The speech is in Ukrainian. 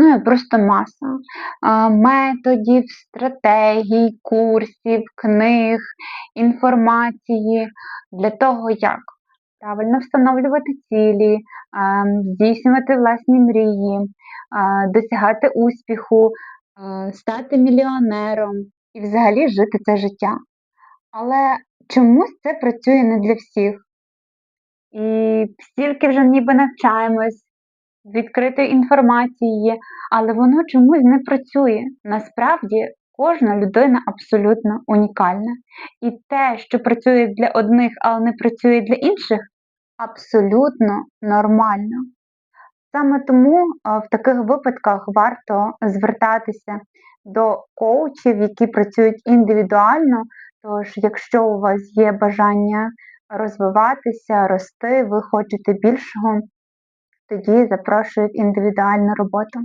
існує просто маса методів, стратегій, курсів, книг, інформації для того, як правильно встановлювати цілі, здійснювати власні мрії, досягати успіху, стати мільйонером і взагалі жити це життя. Але чомусь це працює не для всіх. І стільки вже ніби навчаємось, відкритої інформації але воно чомусь не працює. Насправді кожна людина абсолютно унікальна. І те, що працює для одних, але не працює для інших, абсолютно нормально. Саме тому в таких випадках варто звертатися до коучів, які працюють індивідуально. Тож, якщо у вас є бажання розвиватися, рости, ви хочете більшого, тоді запрошують індивідуальну роботу.